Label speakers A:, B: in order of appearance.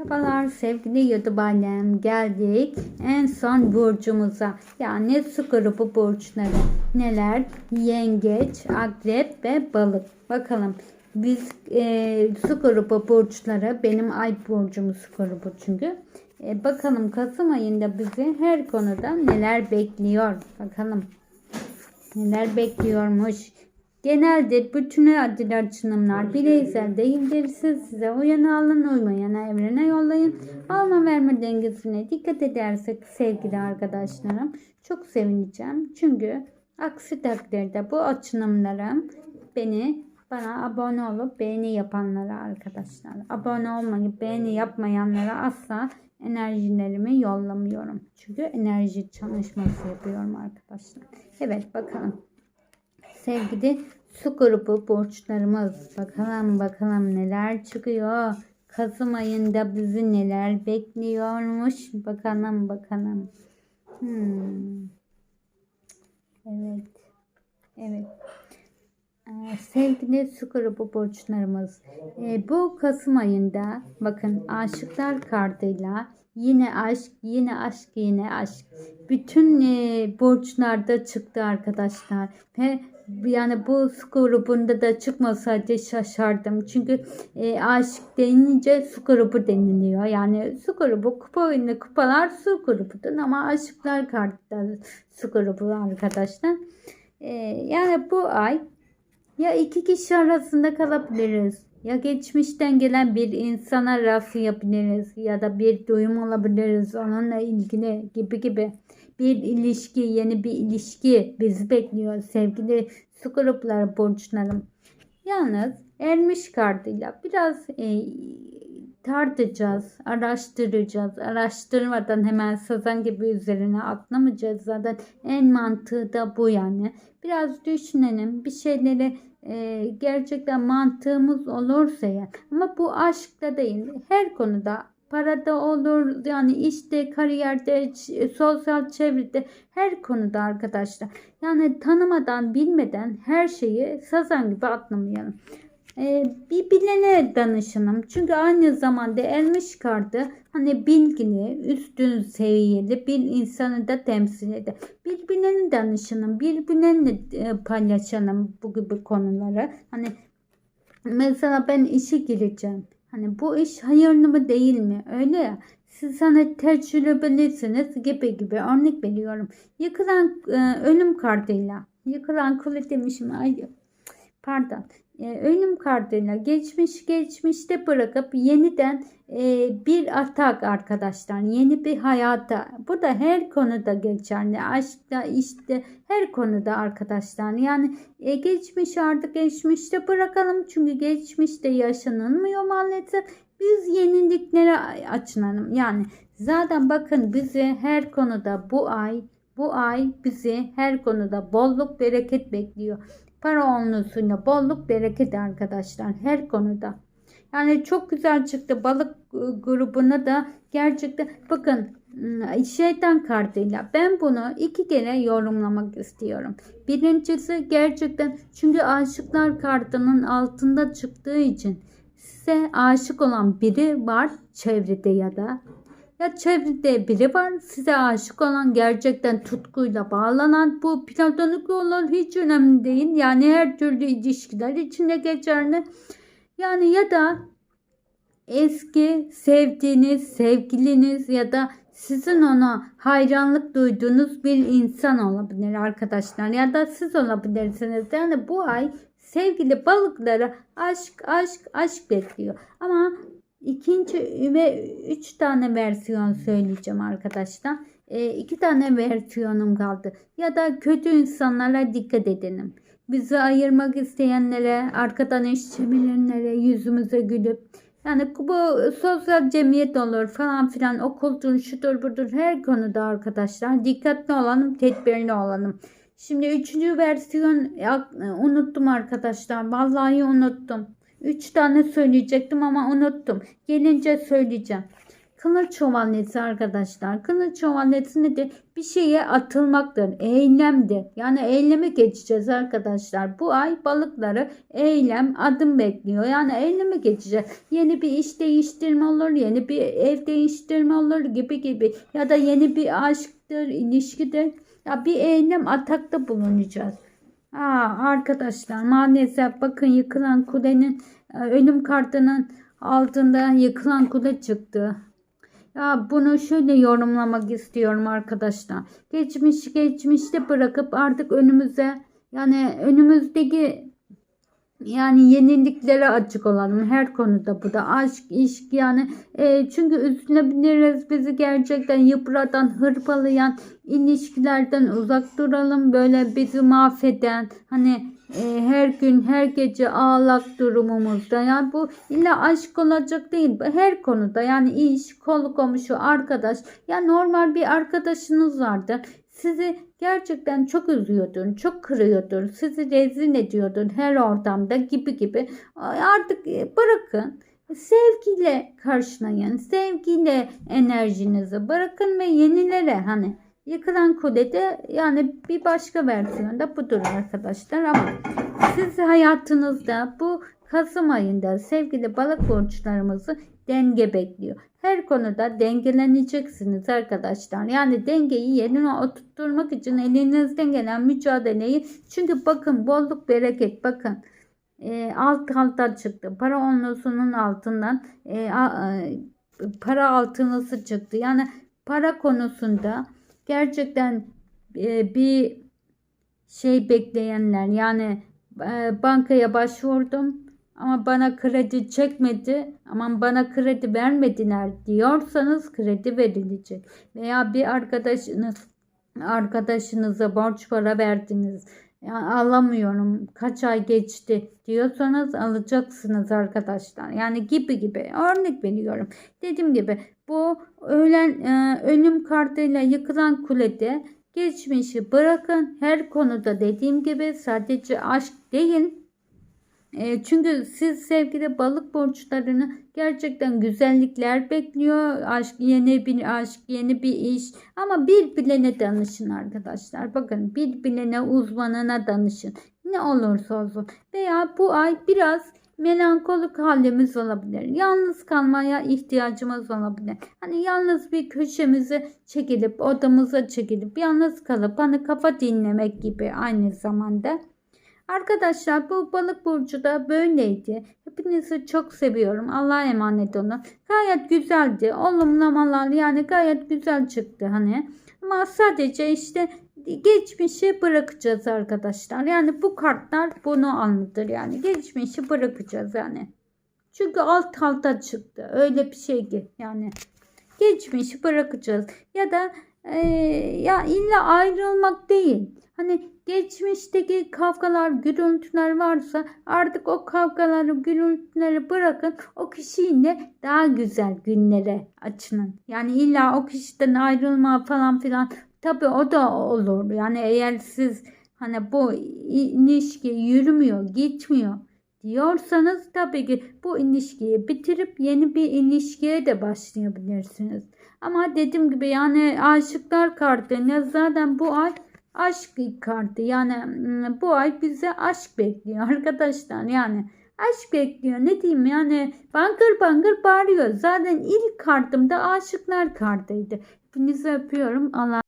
A: Merhabalar sevgili YouTube ailem. Geldik en son burcumuza. Yani su grubu burçları. Neler? Yengeç, akrep ve balık. Bakalım biz e, su grubu burçları benim ay burcum su grubu çünkü. E, bakalım Kasım ayında bizi her konuda neler bekliyor. Bakalım neler bekliyormuş. Geneldir bütün adil açılımlar bireysel değildir. Siz size uyanı alın uymayana evrene yollayın. Alma verme dengesine dikkat edersek sevgili arkadaşlarım çok sevineceğim. Çünkü aksi takdirde bu açılımlarım beni bana abone olup beğeni yapanlara arkadaşlar. Abone olmayıp beğeni yapmayanlara asla enerjilerimi yollamıyorum. Çünkü enerji çalışması yapıyorum arkadaşlar. Evet bakalım sevgili su grubu borçlarımız. Bakalım bakalım neler çıkıyor. Kasım ayında bizi neler bekliyormuş. Bakalım bakalım. Hmm. Evet. Evet. Ee, sevgili su grubu borçlarımız. Ee, bu Kasım ayında bakın aşıklar kartıyla yine aşk, yine aşk, yine aşk. Bütün e, borçlarda çıktı arkadaşlar. Ve yani bu grubunda da çıkmasaydı şaşardım. Çünkü e, aşık denince su grubu deniliyor. Yani su grubu kupa oyunu kupalar su grubudur ama aşıklar kartları su grubu arkadaşlar. E, yani bu ay ya iki kişi arasında kalabiliriz. Ya geçmişten gelen bir insana rast yapabiliriz ya da bir duyum alabiliriz onunla ilgili gibi gibi bir ilişki, yeni bir ilişki bizi bekliyor sevgili su grupları borçlarım. Yalnız ermiş kartıyla biraz e, tartacağız, araştıracağız. Araştırmadan hemen sazan gibi üzerine atlamayacağız. Zaten en mantığı da bu yani. Biraz düşünelim, bir şeyleri e, gerçekten mantığımız olursa yani. Ama bu aşkta değil, her konuda parada olur yani işte kariyerde sosyal çevrede her konuda arkadaşlar yani tanımadan bilmeden her şeyi sazan gibi atlamayalım bir bilene danışınım çünkü aynı zamanda ermiş kartı hani bilgili üstün seviyeli bir insanı da temsil eder bir bilene danışınım bir bilenle e, paylaşalım bu gibi konuları hani mesela ben işe gireceğim Hani bu iş hayırlı mı değil mi? Öyle ya. Siz hani tecrübelisiniz gibi gibi örnek veriyorum. Yıkılan e, ölüm kartıyla yıkılan kule demişim. Ay, pardon. E, ölüm kartıyla geçmiş geçmişte bırakıp yeniden e, bir atak arkadaşlar. Yeni bir hayata. Bu da her konuda geçerli. Aşkta işte her konuda arkadaşlar. Yani e, geçmiş artık geçmişte bırakalım. Çünkü geçmişte yaşanılmıyor maalesef. Biz yeniliklere açılalım. Yani zaten bakın bizi her konuda bu ay bu ay bizi her konuda bolluk bereket bekliyor. Para onlusuyla bolluk bereket arkadaşlar her konuda. Yani çok güzel çıktı balık grubuna da gerçekten bakın ıı, şeytan kartıyla ben bunu iki kere yorumlamak istiyorum. Birincisi gerçekten çünkü aşıklar kartının altında çıktığı için size aşık olan biri var çevrede ya da ya çevrede biri var size aşık olan gerçekten tutkuyla bağlanan bu platonik olan hiç önemli değil. Yani her türlü ilişkiler içinde geçerli. Yani ya da eski sevdiğiniz sevgiliniz ya da sizin ona hayranlık duyduğunuz bir insan olabilir arkadaşlar ya da siz olabilirsiniz. Yani bu ay sevgili balıklara aşk aşk aşk bekliyor. Ama ikinci ve üç tane versiyon söyleyeceğim arkadaşlar. E, iki tane versiyonum kaldı. Ya da kötü insanlara dikkat edelim. Bizi ayırmak isteyenlere, arkadan iş çevirenlere yüzümüze gülüp yani bu sosyal cemiyet olur falan filan okuldur şudur budur her konuda arkadaşlar dikkatli olalım tedbirli olalım. Şimdi üçüncü versiyon unuttum arkadaşlar vallahi unuttum. Üç tane söyleyecektim ama unuttum. Gelince söyleyeceğim. Kılıç şövalyesi arkadaşlar. Kılıç şövalyesi nedir? Bir şeye atılmaktır. Eylemdir. Yani eyleme geçeceğiz arkadaşlar. Bu ay balıkları eylem, adım bekliyor. Yani eyleme geçeceğiz. Yeni bir iş değiştirme olur, yeni bir ev değiştirme olur gibi gibi. Ya da yeni bir aşktır, ilişkidir. Ya bir eylem atakta bulunacağız. Aa, arkadaşlar maalesef bakın yıkılan kulenin e, ölüm kartının altında yıkılan kule çıktı. Ya bunu şöyle yorumlamak istiyorum arkadaşlar. Geçmiş geçmişte bırakıp artık önümüze yani önümüzdeki yani yeniliklere açık olalım. Her konuda bu da aşk iş yani. E, çünkü üzülebiliriz bizi gerçekten yıpratan hırpalayan ilişkilerden uzak duralım. Böyle bizi mahveden hani e, her gün her gece ağlak durumumuzda. Yani bu illa aşk olacak değil her konuda. Yani iş kolu komşu arkadaş. Ya normal bir arkadaşınız vardır sizi gerçekten çok üzüyordur, çok kırıyordur, sizi rezil ediyordur her ortamda gibi gibi. Artık e, bırakın. Sevgiyle karşılayın. Sevgiyle enerjinizi bırakın ve yenilere hani yıkılan kulede yani bir başka versiyonda budur arkadaşlar ama siz hayatınızda bu Kasım ayında sevgili balık burçlarımızı denge bekliyor. Her konuda dengeleneceksiniz arkadaşlar. Yani dengeyi yerine oturtturmak için elinizden gelen mücadeleyi çünkü bakın bolluk bereket bakın e, alt alta çıktı. Para onlusunun altından e, a, e, para altınısı çıktı. Yani para konusunda gerçekten e, bir şey bekleyenler yani e, bankaya başvurdum ama bana kredi çekmedi, aman bana kredi vermediler diyorsanız kredi verilecek. Veya bir arkadaşınız arkadaşınıza borç para verdiniz. Ya alamıyorum kaç ay geçti diyorsanız alacaksınız arkadaşlar. Yani gibi gibi örnek veriyorum. Dediğim gibi bu ölen e, ölüm kartıyla yıkılan kulede geçmişi bırakın. Her konuda dediğim gibi sadece aşk değil e, çünkü siz sevgili balık burçlarını gerçekten güzellikler bekliyor. Aşk yeni bir aşk, yeni bir iş. Ama bir bilene danışın arkadaşlar. Bakın bir bilene uzmanına danışın. Ne olursa olsun. Veya bu ay biraz melankolik halimiz olabilir. Yalnız kalmaya ihtiyacımız olabilir. Hani yalnız bir köşemize çekilip odamıza çekilip yalnız kalıp hani kafa dinlemek gibi aynı zamanda. Arkadaşlar bu balık burcu da böyleydi. Hepinizi çok seviyorum. Allah'a emanet olun. Gayet güzeldi. Olumlamalar yani gayet güzel çıktı hani. Ama sadece işte geçmişi bırakacağız arkadaşlar. Yani bu kartlar bunu anlatır yani. Geçmişi bırakacağız yani. Çünkü alt alta çıktı. Öyle bir şey ki yani. Geçmişi bırakacağız. Ya da e, ya illa ayrılmak değil. Hani geçmişteki kavgalar, gürültüler varsa artık o kavgaları, gürültüleri bırakın. O kişiyle daha güzel günlere açının. Yani illa o kişiden ayrılma falan filan. Tabi o da olur. Yani eğer siz hani bu ilişki yürümüyor, gitmiyor diyorsanız tabii ki bu ilişkiyi bitirip yeni bir ilişkiye de başlayabilirsiniz. Ama dediğim gibi yani aşıklar kartı ne zaten bu ay aşk kartı. Yani bu ay bize aşk bekliyor arkadaşlar. Yani aşk bekliyor. Ne diyeyim? Yani bangır bangır bağırıyor. Zaten ilk kartım da aşıklar kartıydı. Hepinizi öpüyorum. Allah